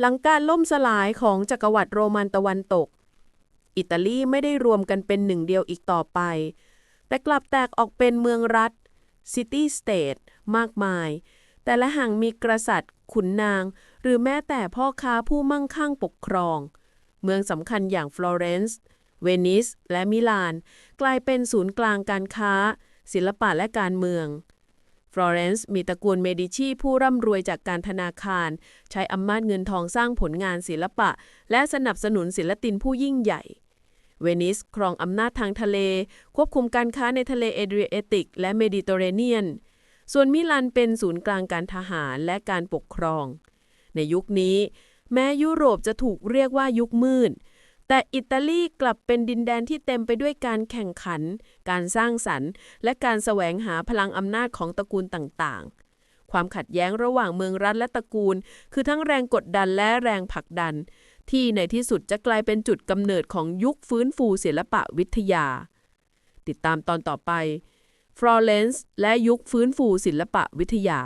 หลังการล่มสลายของจักรวรรดิโรมันตะวันตก อิตาลีไม่ได้รวมกันเป็นหนึ่งเดียวอีกต่อไป แต่กลับแตกออกเป็นเมืองรัฐซิตี้สเตทมากมาย แต่ละแห่งมีกษัตริย์ ขุนนาง หรือแม้แต่พ่อค้าผู้มั่งคั่งปกครอง เมืองสำคัญอย่างฟลอเรนซ์เวนิส และมิลาน กลายเป็นศูนย์กลางการค้า ศิลปะและการเมือง ฟลอเรนซ์มีตระกูลเมดิชีผู้ร่ำรวยจากการธนาคาร ใช้อำนาจเงินทองสร้างผลงานศิลปะ และสนับสนุนศิลปินผู้ยิ่งใหญ่ เวนิสครองอำนาจทางทะเล ควบคุมการค้าในทะเลเอเดรียติก และเมดิเตอร์เรเนียน ส่วนมิลานเป็นศูนย์กลางการทหารและการปกครอง ในยุคนี้ แม้ยุโรปจะถูกเรียกว่ายุคมืด แต่อิตาลีกลับเป็นดินแดนที่เต็มไปด้วยการแข่งขัน การสร้างสรรค์ และการแสวงหาพลังอำนาจของตระกูลต่างๆ ความขัดแย้งระหว่างเมืองรัฐและตระกูล คือทั้งแรงกดดันและแรงผลักดัน ที่ในที่สุดจะกลายเป็นจุดกำเนิดของยุคฟื้นฟูศิลปะวิทยา ติดตามตอนต่อไปฟลอเรนซ์และยุคฟื้นฟูศิลปะวิทยา